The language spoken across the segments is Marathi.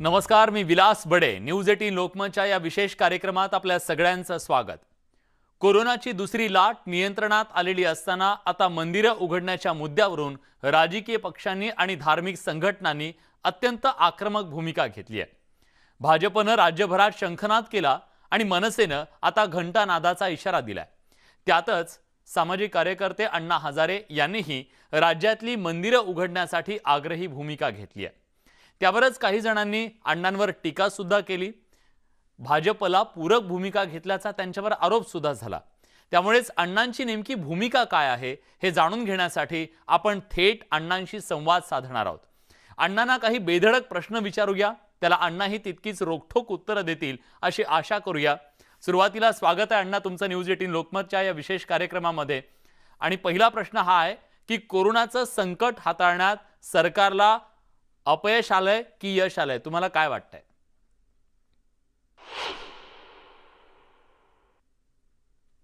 नमस्कार मी विलास बडे. न्यूज एटीन लोकमतच्या या विशेष कार्यक्रमात आपल्या सगळ्यांचं स्वागत. कोरोनाची दुसरी लाट नियंत्रणात आलेली असताना आता मंदिरं उघडण्याच्या मुद्द्यावरून राजकीय पक्षांनी आणि धार्मिक संघटनांनी अत्यंत आक्रमक भूमिका घेतली आहे. भाजपनं राज्यभरात शंखनाद केला आणि मनसेनं आता घंटानादाचा इशारा दिलाय. त्यातच सामाजिक कार्यकर्ते अण्णा हजारे यांनीही राज्यातली मंदिरं उघडण्यासाठी आग्रही भूमिका घेतली आहे. त्यावरच काही जणांनी अण्णांवर टीका सुद्धा केली. भाजपला पूरक भूमिका घेतल्याचा त्यांच्यावर आरोप सुद्धा झाला. त्यामुळेच अण्णांची नेमकी भूमिका काय आहे हे जाणून घेण्यासाठी आपण थेट अण्णांशी संवाद साधणार आहोत. अण्णांना काही बेधडक प्रश्न विचारूया. त्याला अण्णाही तितकीच रोखठोक उत्तरं देतील अशी आशा करूया. सुरुवातीला स्वागत आहे अण्णा तुमचं न्यूज एटीन लोकमतच्या या विशेष कार्यक्रमामध्ये. आणि पहिला प्रश्न हा आहे की कोरोनाचं संकट हाताळण्यात सरकारला अपयश आलंय की यश आलंय? तुम्हाला काय वाटतंय?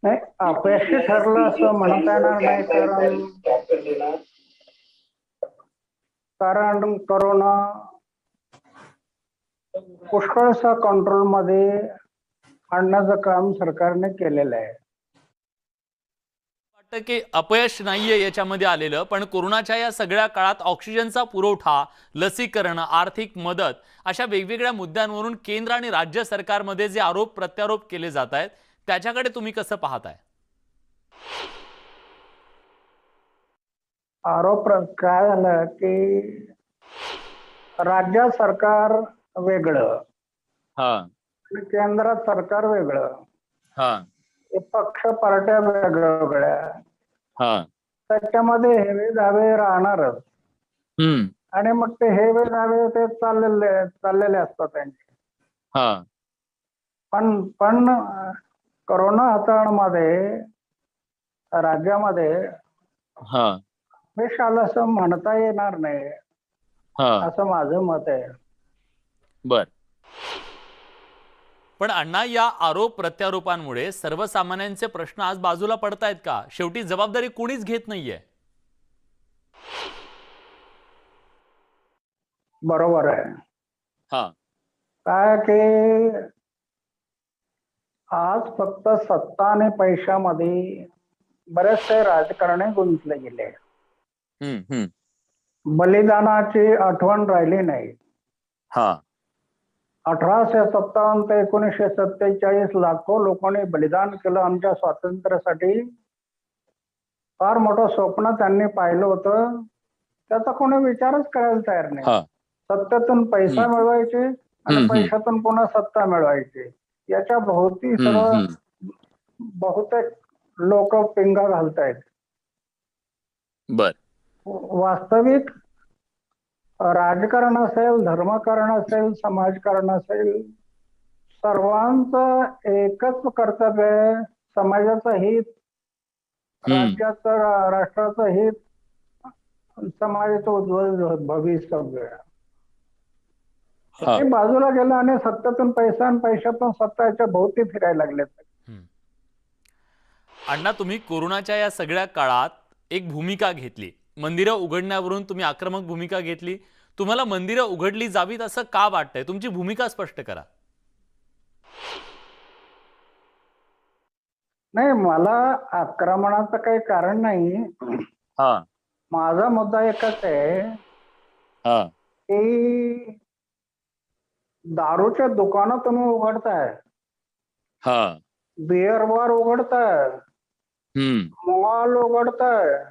नाही अपयशी ठरलं असं म्हणता येणार नाही कारण कारण करोना पुष्कळसा कंट्रोलमध्ये आणण्याचं काम सरकारने केलेलं आहे. वाटतं की अपयश नाहीये याच्यामध्ये आलेलं पण कोरोनाच्या या सगळ्या काळात ऑक्सिजनचा पुरवठा लसीकरण आर्थिक मदत अशा वेगवेगळ्या मुद्द्यांवरून केंद्र आणि राज्य सरकारमध्ये जे आरोप प्रत्यारोप केले जात आहेत त्याच्याकडे तुम्ही कसं पाहताय? आरोप काय झालं की राज्य सरकार वेगळं हा. केंद्रात सरकार वेगळं. पक्ष पार्ट्या वेगवेगळ्या हा. त्याच्यामध्ये हेवे दावे राहणारच. आणि मग ते हेवे दावे ते चाललेले चाललेले असतात त्यांचे. पण पण करोना हाताळण्यामध्ये राज्यामध्ये आलं असं म्हणता येणार नाही. असं माझं मत आहे. बर. पण अण्णा या आरोप प्रत्यारोपांमुळे सर्वसामान्यांचे प्रश्न आज बाजूला पडतायत का? शेवटी जबाबदारी कोणीच घेत नाहीये. बरोबर आहे. हा. काय की आज फक्त सत्ता आणि पैशामध्ये बरेचसे राजकारणी गुंतले गेले. बलिदानाची आठवण राहिली नाही. हा. अठराशे सत्तावन्न ते एकोणीसशे सत्तेचाळीस लाखो लोकांनी बलिदान केलं. आमच्या स्वातंत्र्यासाठी फार मोठं स्वप्न त्यांनी पाहिलं होतं. त्याचा कोणी विचारच करायला तयार नाही. सत्तेतून पैसा. मिळवायचे आणि. पैशातून पुन्हा सत्ता मिळवायची. याच्या भोवती सर्व बहुतेक लोक पिंगा घालतायत. बर. वास्तविक राजकारण असेल धर्मकारण असेल समाजकारण असेल सर्वांचं एकच कर्तव्य आहे समाजाचं हित. राज्याचं राष्ट्राचं हित समाजाचं उज्ज्वल भवितव्य हा. बाजूला गेलं आणि सत्तेतून पैसा आणि पैशातून सत्ता याच्या भोवती फिरायला लागले अण्णा तुम्ही कोरोनाच्या या सगळ्या काळात एक भूमिका घेतली. मंदिरं उघडण्यावरून तुम्ही आक्रमक भूमिका घेतली. तुम्हाला मंदिरं उघडली जावीत असं का वाटतंय? तुमची भूमिका स्पष्ट करा. नाही मला आक्रमणाचं काही कारण नाही. हा. माझा मुद्दा एकच आहे. हा. की दारूचे दुकानं तुम्ही उघडताय. हा. बिअर बार उघडताय मॉल उघडताय.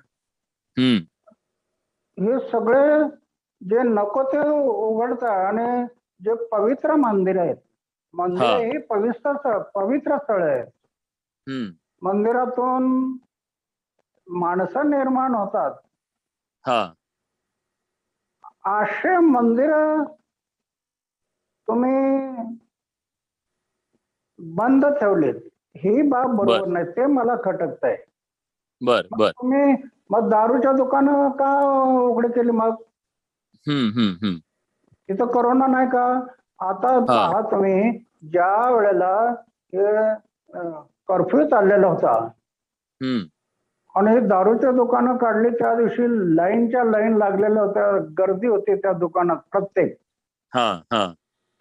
हे सगळे जे नको ते उघडताय आणि जे पवित्र मंदिर आहेत. मंदिर हा. पवित्र स्थळ पवित्र स्थळ हम्म. मंदिरातून माणसं निर्माण होतात. हा. असे मंदिर तुम्ही बंद ठेवलेत. ही बाब बरोबर नाही ते मला खटकत आहे बर बर. तुम्ही मग दारूच्या दुकानं का उघडे केली मग? हम्म हम्म हम्म. तिथं करोना नाही का? आता पहा तुम्ही ज्या वेळेला कर्फ्यू चाललेला होता. हम्म. आणि दारूच्या दुकानं काढली त्या दिवशी लाईनच्या लाईन लागलेल्या होत्या गर्दी होती त्या दुकानात प्रत्येक. हा हा.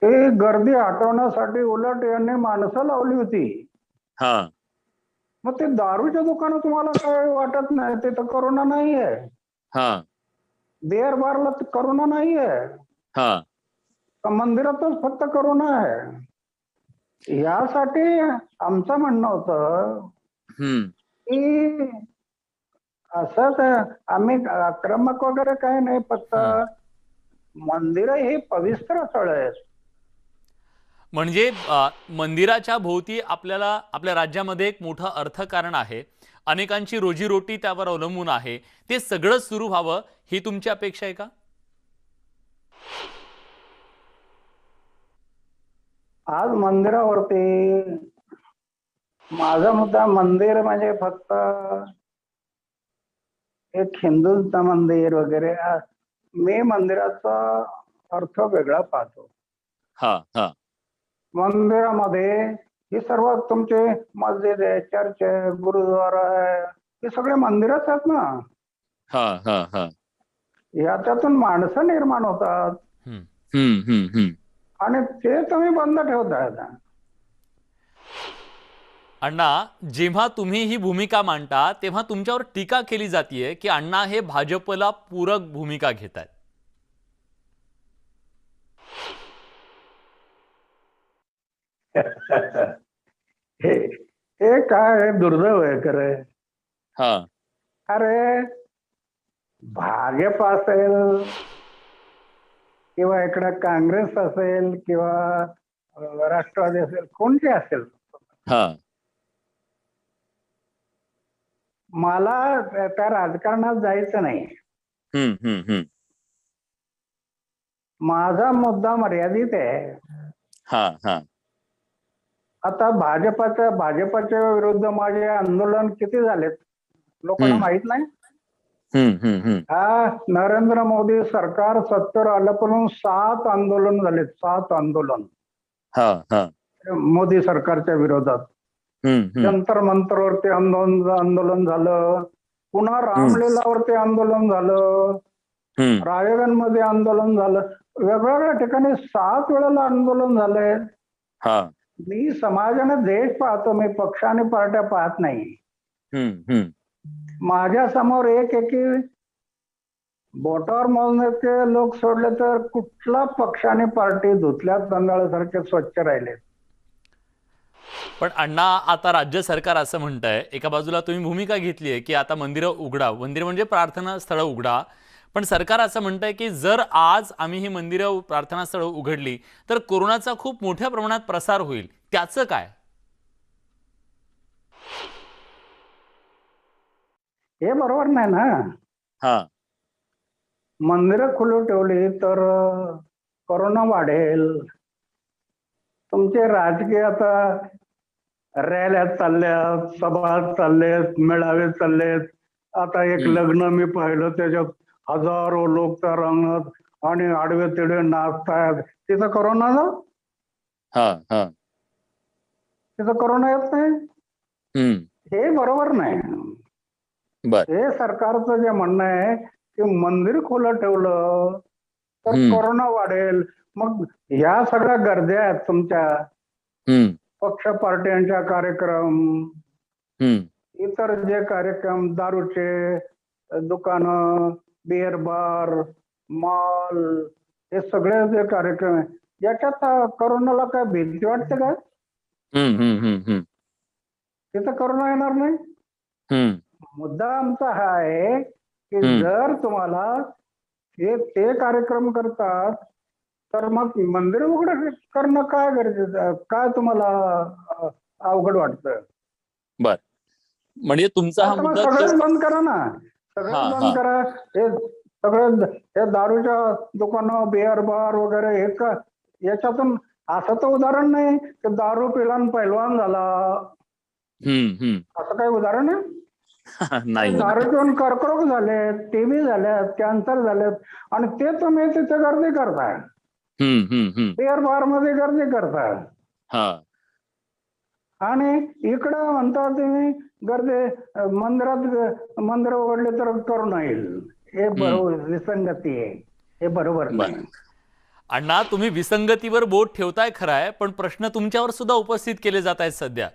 ते गर्दी हटवण्यासाठी उलट यांनी माणसं लावली होती. हा. मग ते दारूच्या दुकानं तुम्हाला काय वाटत नाही? ते तर करोना नाही आहे हा बिअर बारला तर करोना नाही आहे हा मंदिरातच फक्त करोना आहे. यासाठी आमचं म्हणणं होतं हम्म. की असंच आम्ही आक्रमक वगैरे काही नाही फक्त मंदिरं ही पवित्र स्थळ आहेत. म्हणजे मंदिराच्या भोवती आपल्याला आपल्या राज्यामध्ये एक मोठं अर्थकारण आहे. अनेकांची रोजीरोटी त्यावर अवलंबून आहे. ते सगळं सुरू व्हावं ही तुमची अपेक्षा आहे का? आज मंदिरावरती माझा मुद्दा मंदिर म्हणजे फक्त एक हिंदूंचं मंदिर वगैरे मी मंदिराचा अर्थ वेगळा पाहतो. हा हा. मंदिरामध्ये ही सर्व तुमचे मस्जिद आहे चर्च आहे गुरुद्वारा आहे हे सगळे मंदिरच आहेत ना? हा हा हा. याच्यातून माणसं निर्माण होतात. हम्म. हम्म हम्म हम्म. आणि ते तुम्ही बंद ठेवताय अण्णा जेव्हा तुम्ही ही भूमिका मांडता तेव्हा तुमच्यावर टीका केली जाते की अण्णा हे भाजपला पूरक भूमिका घेत हे हे काय दुर्दैव आहे खरं. हा. अरे भाजप असेल किंवा इकडं काँग्रेस असेल किंवा राष्ट्रवादी असेल कोणते असेल? हा. मला त्या राजकारणात जायचं नाही. माझा मुद्दा मर्यादित आहे. हा हा. आता भाजपाच्या भाजपाच्या विरुद्ध माझे आंदोलन किती झालेत? लोकांना. माहीत नाही? हा नरेंद्र मोदी सरकार सत्तर आल्यापासून सात आंदोलन झालेत सात आंदोलन. हा हा. मोदी सरकारच्या विरोधात. जंतर मंतरवरती आंदोलन आंदोलन झालं. पुन्हा रामलीलावरती आंदोलन झालं. हम्म. रायगडमध्ये आंदोलन झालं. वेगवेगळ्या ठिकाणी सात वेळेला आंदोलन झालंय. हा. मी समाजाने देश पाहतो मी पक्ष आणि पार्ट्या पाहत नाही. हम्म हम्म. माझ्यासमोर एक एकी बोटावर मोजण्याचे लोक सोडले तर कुठला पक्ष आणि पार्टी धुतल्या तांदळासारखे स्वच्छ राहिले? पण अण्णा आता राज्य सरकार असं म्हणत आहे एका बाजूला तुम्ही भूमिका घेतली आहे की आता मंदिरं उघडा मंदिर म्हणजे प्रार्थना स्थळं उघडा. पण सरकार असं म्हणत आहे की जर आज आम्ही ही मंदिरं प्रार्थना स्थळं उघडली तर कोरोनाचा खूप मोठ्या प्रमाणात प्रसार होईल. त्याचं काय? हे बरोबर नाही ना. हा. मंदिरं खुली ठेवली तर कोरोना वाढेल. तुमचे राजकीय आता रॅल्या चालल्यात सभा चाललेत मेळावे चाललेत. आता एक. लग्न मी पाहिलं त्याच्यात हजारो लोक त्या रंगत आणि आडवे तिडवे नाचतायत. तिथं कोरोना ना हा हा. तिथं कोरोना येत नाही? हे बरोबर नाही. बर. हे सरकारचं जे म्हणणं आहे की मंदिर खुलं ठेवलं तर. कोरोना वाढेल. मग ह्या सगळ्या गरजा आहेत तुमच्या. पक्ष पार्ट्यांच्या कार्यक्रम. इतर जे कार्यक्रम दारूचे दुकानं बिअर बार मॉल हे सगळे जे कार्यक्रम आहे याच्यात कोरोनाला काय भीती वाटते का तिथं कोरोना येणार नाही? मुद्दा आमचा हा आहे की. जर तुम्हाला हे ते कार्यक्रम करतात तर मग मंदिर उघड करणं काय गरजेचं आहे? काय तुम्हाला अवघड वाटतं? म्हणजे तुमचा हा मुद्दा बंद करा ना. सगळं. करा. हे सगळं हे दारूच्या दुकानं बिअर बार वगैरे हे का याच्यातून असं तर उदाहरण नाही की दारू पिला आणि पैलवान झाला. असं काही उदाहरण आहे नाही. दारू पिऊन कर्करोग झालेत टीबी झाल्यात कॅन्सर झालेत आणि ते तुम्ही तिथे गर्दी करताय. बिअर बारमध्ये गर्दी करताय. आणि इकडं म्हणता तुम्ही गर्दी मंदिरात मंदिर उघडले तर करू येईल. हे बरोबर विसंगती आहे. हे बरोबर बरं. नाही अण्णा तुम्ही विसंगतीवर बोट ठेवताय खरं आहे पण प्रश्न तुमच्यावर सुद्धा उपस्थित केले जात आहेत सध्या.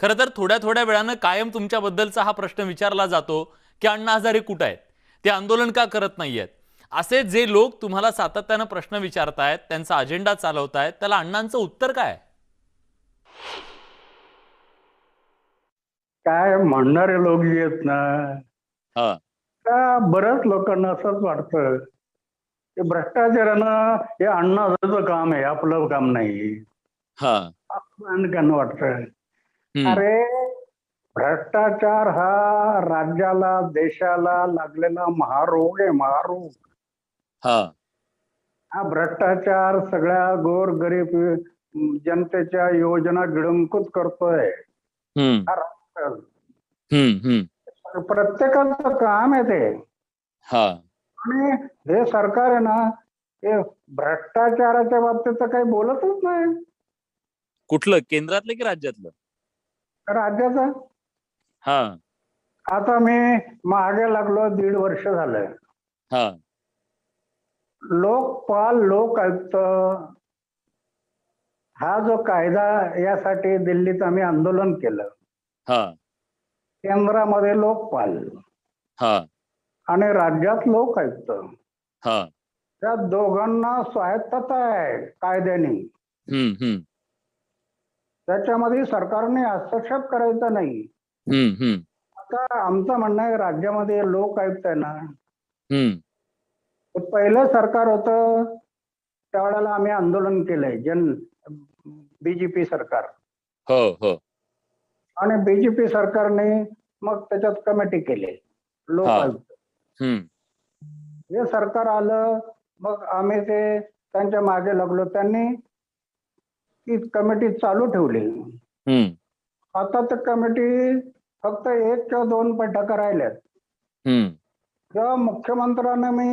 खरं तर थोड्या थोड्या वेळानं कायम तुमच्याबद्दलचा हा प्रश्न विचारला जातो की अण्णा हजारे कुठं आहेत ते आंदोलन का करत नाहीयेत? असे जे लोक तुम्हाला सातत्यानं प्रश्न विचारतायत त्यांचा अजेंडा चालवतायत त्याला अण्णांचं उत्तर काय काय म्हणणारे लोक येत ना? हा. का बऱ्याच लोकांना असंच वाटतं? की भ्रष्टाचारानं हे अण्णाचं काम आहे आपलं काम नाही. हा. अनेकांना वाटतं. अरे भ्रष्टाचार हा राज्याला देशाला लागलेला महारोग आहे महारोग. हा. हा भ्रष्टाचार सगळ्या गोर गरीब जनतेच्या योजना गिळंकृत करतोय. प्रत्येकाचं काम आहे ते. हा. आणि हे सरकार आहे ना हे भ्रष्टाचाराच्या बाबतीत तर काही बोलतच नाही. कुठलं? केंद्रातलं की राज्यातलं? राज्याचं? हा. आता मी मागे लागलो दीड वर्ष झालं हा. लोकपाल लोक आयुक्त. हा जो कायदा यासाठी दिल्लीत आम्ही आंदोलन केलं. हा. केंद्रामध्ये लोकपाल हा. आणि राज्यात लोक आयुक्त हा. त्या दोघांना स्वायत्तता आहे कायद्याने. हम्म हम्म. त्याच्यामध्ये सरकारने हस्तक्षेप करायचा नाही. हम्म हम्म. आता आमचं म्हणणं आहे राज्यामध्ये लोक आयुक्त आहे ना. हम्म. पहिलं सरकार होतं. त्यावेळेला आम्ही आंदोलन केलंय जन बीजेपी सरकार. हो हो. आणि बीजेपी सरकारने मग त्याच्यात कमिटी केली. लोक हा. सरकार आलं मग आम्ही ते त्यांच्या मागे लागलो. त्यांनी ती कमिटी चालू ठेवली. आता तर कमिटी फक्त एक किंवा दोन बैठका राहिल्यात. तेव्हा मुख्यमंत्र्यांना मी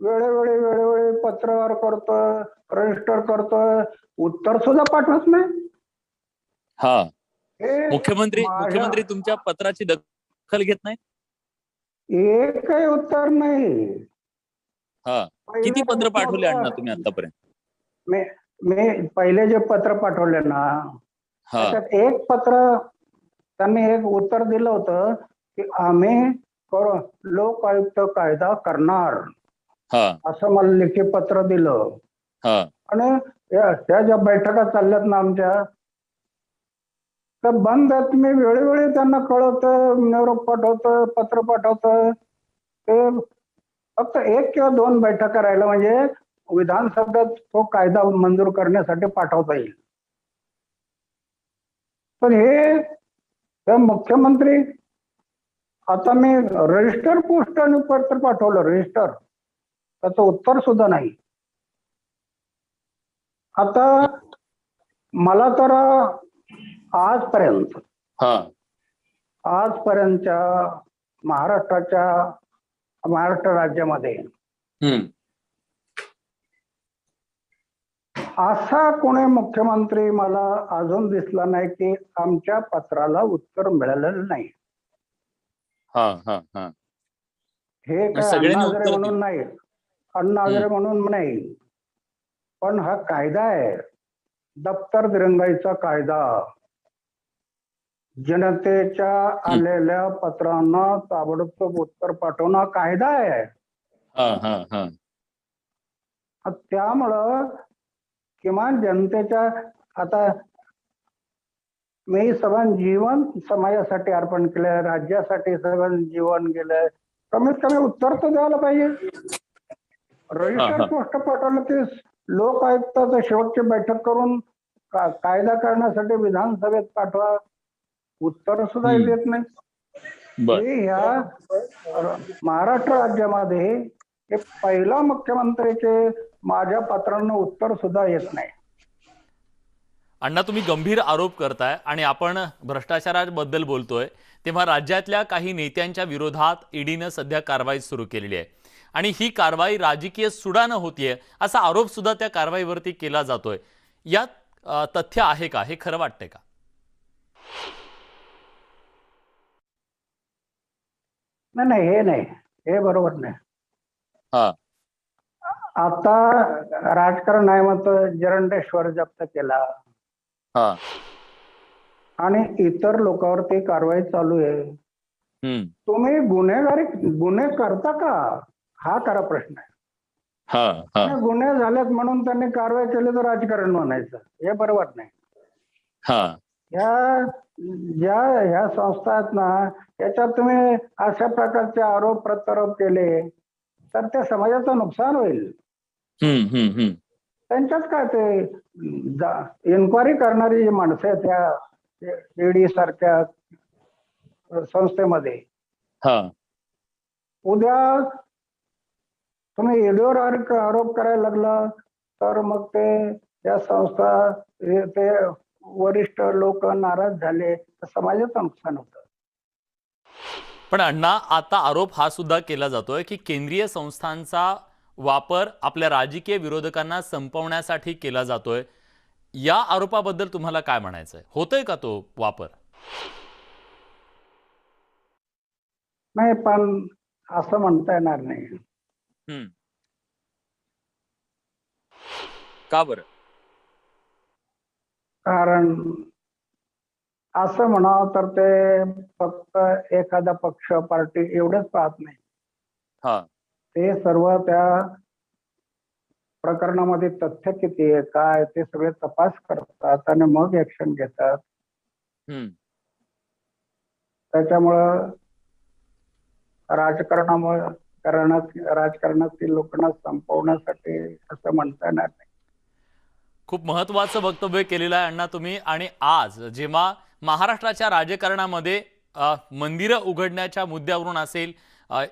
वेळोवेळी वेळोवेळी पत्रव्यवहार करतोय रजिस्टर करतोय. उत्तर सुद्धा पाठवत नाही. मुख्यमंत्री मुख्यमंत्री तुमच्या पत्राची दखल घेत नाही एकही उत्तर नाही. हा. किती पत्र पाठवले अण्णा तुम्ही आतापर्यंत? मी मी पहिले जे पत्र पाठवले ना हा. त्याच्यात एक पत्र त्यांनी एक उत्तर दिलं होतं की आम्ही कर- लोक आयुक्त कायदा करणार. हा. असं मला लेखी पत्र दिलं. हा. आणि या त्या ज्या बैठका चालल्यात ना आमच्या तर बंद मी वेळोवेळी त्यांना कळवतं निरोप पाठवतं पत्र पाठवतं ते फक्त एक किंवा दोन बैठका राहिल्या म्हणजे विधानसभेत तो कायदा मंजूर करण्यासाठी पाठवता येईल. पण हे हे मुख्यमंत्री आता मी रजिस्टर पोस्ट आणि पत्र पाठवलं रजिस्टर. त्याचं उत्तर सुद्धा नाही. आता मला तर आजपर्यंत. हा. आजपर्यंतच्या महाराष्ट्राच्या महाराष्ट्र राज्यामध्ये असा कोणी मुख्यमंत्री मला अजून दिसला नाही की आमच्या पत्राला उत्तर मिळालेलं नाही. हा हा हा. हे काय अण्णा. म्हणून नाही. अण्णा म्हणून नाही. पण हा कायदा आहे. दप्तर दिरंगाईचा कायदा. जनतेच्या आलेल्या पत्रांना ताबडतोब उत्तर पाठवणं हा कायदा आहे. हा हा हा. त्यामुळं किमान जनतेच्या आता मी सगळं जीवन समाजासाठी अर्पण केलंय राज्यासाठी सगळं जीवन गेलंय. कमीत कमी उत्तर तर द्यायला पाहिजे. रजिस्टर. पोस्ट पाठवलं की लोक आयुक्ताचं शेवटची बैठक करून कायदा करण्यासाठी विधानसभेत पाठवा. उत्तर सुद्धा. देत नाही ह्या महाराष्ट्र राज्यामध्ये हे पहिला मुख्यमंत्रीचे माझ्या पत्रांना उत्तर सुद्धा येत नाही. अण्णा तुम्ही गंभीर आरोप करताय आणि आपण भ्रष्टाचाराबद्दल बोलतोय. तेव्हा राज्यातल्या काही नेत्यांच्या विरोधात ईडीनं सध्या कारवाई सुरू केलेली आहे. आणि ही कारवाई राजकीय सुडानं होतीये असा आरोप सुद्धा त्या कारवाईवरती केला जातोय. यात तथ्य आहे का? हे खरं वाटतंय का? नाही नाही हे नाही. हे बरोबर नाही. हा. आता राजकारण आहे म्हणतं जरंडेश्वर जप्त केला. हा. आणि इतर लोकांवरती कारवाई चालू आहे. तुम्ही गुन्हेगारी गुन्हे करता का? हा खरा प्रश्न आहे. गुन्हे झालेत म्हणून त्यांनी कारवाई केली तर राजकारण म्हणायचं. हे बरोबर नाही. हा या ज्या ह्या संस्था आहेत ना याच्यात तुम्ही अशा प्रकारचे आरोप प्रत्यारोप केले तर ते समाजाचं नुकसान होईल. हम्म हम्म हम्म. त्यांच्यात काय ते इन्क्वायरी करणारी जी माणसं आहेत त्या ईडी सारख्या संस्थेमध्ये. हा. उद्या तुम्ही ईडीवर आरोप करायला लागला तर मग ते या संस्था ते वरिष्ठ लोक नाराज झाले तर समाजाचं नुकसान होतं. पण अण्णा आता आरोप हा सुद्धा केला जातोय की केंद्रीय संस्थांचा वापर आपल्या राजकीय विरोधकांना संपवण्यासाठी केला जातोय. या आरोपाबद्दल तुम्हाला काय म्हणायचंय? होतोय का तो वापर? नाही पण असं म्हणता येणार नाही. का बरं? कारण असं म्हणावं तर ते फक्त एखादा पक्ष पार्टी एवढंच पाहत नाही. हा. ते सर्व त्या प्रकरणामध्ये तथ्य किती आहे काय ते सगळे तपास करतात आणि मग ऍक्शन घेतात. हम्म. त्याच्यामुळं राजकारणामुळे राजकारणातील लोकांना संपवण्यासाठी असं म्हणता येणार नाही. खूप महत्वाचं वक्तव्य केलेलं आहे अण्णा तुम्ही. आणि आज जेव्हा महाराष्ट्राच्या राजकारणामध्ये मंदिरं उघडण्याच्या मुद्द्यावरून असेल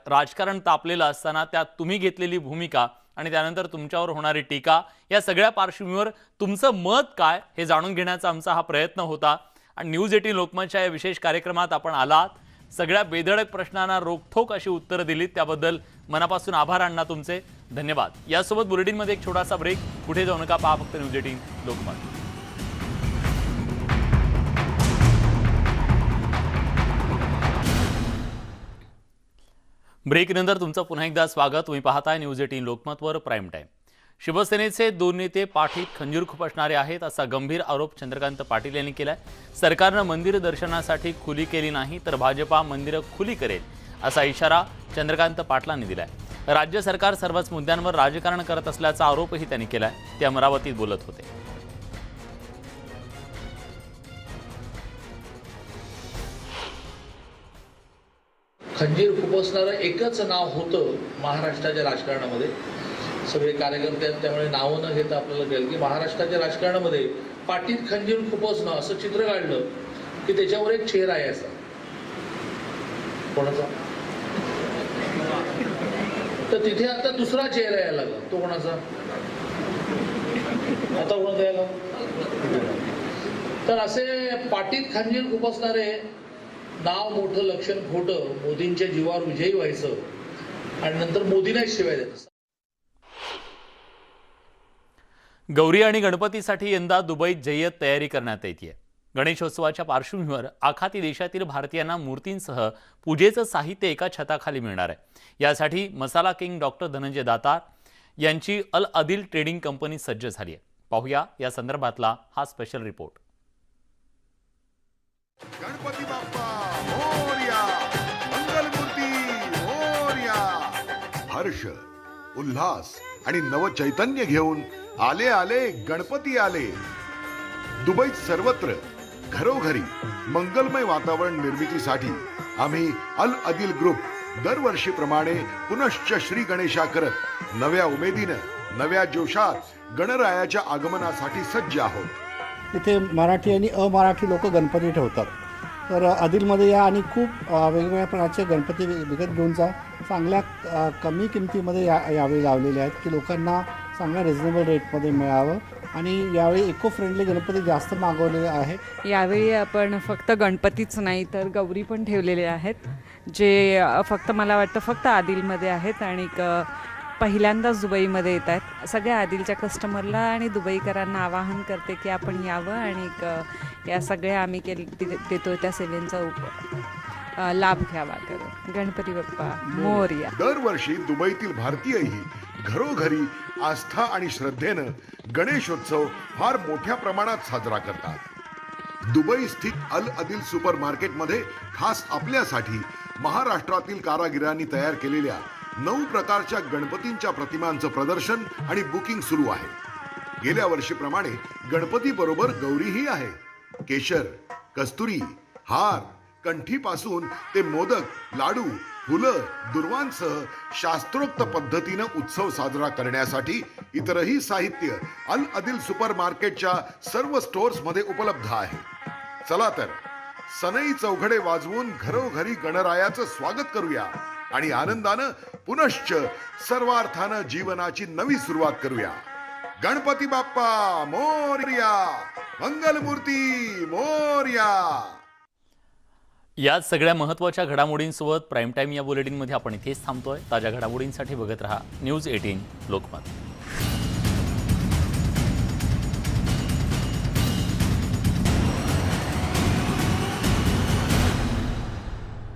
राजकारण तापलेलं असताना त्यात तुम्ही घेतलेली भूमिका आणि त्यानंतर तुमच्यावर होणारी टीका या सगळ्या पार्श्वभूमीवर तुमचं मत काय हे जाणून घेण्याचा आमचा हा प्रयत्न होता. आणि न्यूज एटीन लोकमतच्या या विशेष कार्यक्रमात आपण आलात. सगळ्या बेधडक प्रश्नांना रोखोक अशी उत्तरं दिलीत. त्याबद्दल मनापासून आभार अण्णा तुमचे. धन्यवाद. यासोबत बुलेटिनमध्ये एक छोटासा ब्रेक. कुठे जाऊ नका पहा फक्त न्यूज एटीन लोकमत. ब्रेकनंतर तुमचं पुन्हा एकदा स्वागत. तुम्ही पाहताय न्यूज एटीन लोकमतवर प्राईम टाईम. शिवसेनेचे दोन नेते पाठीत खंजीर खुपसणारे आहेत असा गंभीर आरोप चंद्रकांत पाटील यांनी केलाय. सरकारनं मंदिर दर्शनासाठी खुली केली नाही तर भाजपा मंदिरं खुली करेल असा इशारा चंद्रकांत पाटलांनी दिलाय. राज्य सरकार सर्वच मुद्द्यांवर राजकारण करत असल्याचा आरोपही त्यांनी केलाय ते अमरावतीत बोलत होते. खंजीर खुपसणारं एकच नाव होतं महाराष्ट्राच्या राजकारणामध्ये. सगळे कार्यकर्ते आहेत त्यामुळे नावं न घेता आपल्याला कळेल की महाराष्ट्राच्या राजकारणामध्ये पाठीत खंजीर खुपसणं असं चित्र काढलं की त्याच्यावर एक चेहरा आहे असा. कोणाचा? तर तिथे आता दुसरा चेहरा यायला लागला. तो कोणाचा? आता कोणाचा यायला तर असे पाटीत खंजीर खुपसणारे नाव मोठं लक्षण खोटं मोदींच्या जीवावर विजयी व्हायचं आणि नंतर मोदींनाच शिवाय द्यायचं गौरी आणि गणपतीसाठी यंदा दुबईत जय्यत तयारी करण्यात येते गणेशोत्सवाच्या पार्श्वभूमीवर आखाती देशातील भारतीयांना मूर्तींसह पूजेचं साहित्य एका छताखाली मिळणार आहे. यासाठी मसाला किंग डॉक्टर धनंजय दातार यांची अल अदिल ट्रेडिंग कंपनी सज्ज झाली आहे. पाहूया या संदर्भातला हा स्पेशल रिपोर्ट गणपती बाप्पा हर्ष उल्हास आणि नवचैतन्य घेऊन आले आले गणपती आले. दुबईत सर्वत्र घरोघरी मंगलमय वातावरण निर्मितीसाठी आम्ही अल अदिल ग्रुप दरवर्षीप्रमाणे पुनश्च श्री गणेशा करत नव्या उमेदीनं नव्या जोशात गणरायाच्या आगमनासाठी सज्ज आहोत. इथे मराठी आणि अमराठी लोक गणपती ठेवतात. तर आदिलमध्ये या आणि खूप वेगवेगळ्या प्रकारचे गणपती विकत घेऊन जा. चांगल्या कमी किमतीमध्ये या यावेळी लावलेले आहेत की लोकांना चांगल्या रिझनेबल रेटमध्ये मिळावं. आणि यावेळी इको फ्रेंडली गणपती जास्त मागवलेले आहेत. यावेळी आपण फक्त गणपतीच नाही तर गौरी पण ठेवलेले आहेत जे फक्त मला वाटतं फक्त आदिलमध्ये आहेत आणि क- पहिल्यांदाच दुबईमध्ये येत आहेत. सगळ्या आदिलच्या कस्टमरला आणि दुबईकरांना आवाहन करते की आपण यावं आणि क- या सगळ्या आम्ही केल देतो त्या सेवेंचा उप लाभ घ्यावा करून. गणपती बाप्पा मोरया. दरवर्षी दुबईतील भारतीयही घरोघरी आस्था आणि श्रद्धेनं गणेशोत्सव फार मोठ्या प्रमाणात साजरा करतात. दुबई स्थित अल अदिल सुपर मार्केटमध्ये खास आपल्यासाठी महाराष्ट्रातील कारागिरांनी तयार केलेल्या नऊ प्रकारच्या गणपतींच्या प्रतिमांचं प्रदर्शन आणि बुकिंग सुरू आहे. गेल्या वर्षीप्रमाणे गणपती बरोबर गौरीही आहे. केशर कस्तुरी हार कंठीपासून ते मोदक लाडू फुलं दुर्वांसह शास्त्रोक्त पद्धतीनं उत्सव साजरा करण्यासाठी इतरही साहित्य अल अदिल सुपर मार्केटच्या सर्व स्टोअर्समध्ये उपलब्ध आहे. चला तर सनई चौघडे वाजवून घरोघरी गणरायाचं स्वागत करूया आणि आनंदानं पुनश्च सर्वार्थानं जीवनाची नवी सुरुवात करूया. गणपती बाप्पा मोर्या! मंगलमूर्ती मोर्या! याच सगळ्या महत्त्वाच्या घडामोडींसोबत प्राईम टाईम या बुलेटिनमध्ये आपण इथेच थांबतोय. ताज्या घडामोडींसाठी बघत रहा न्यूज एटीन लोकमत.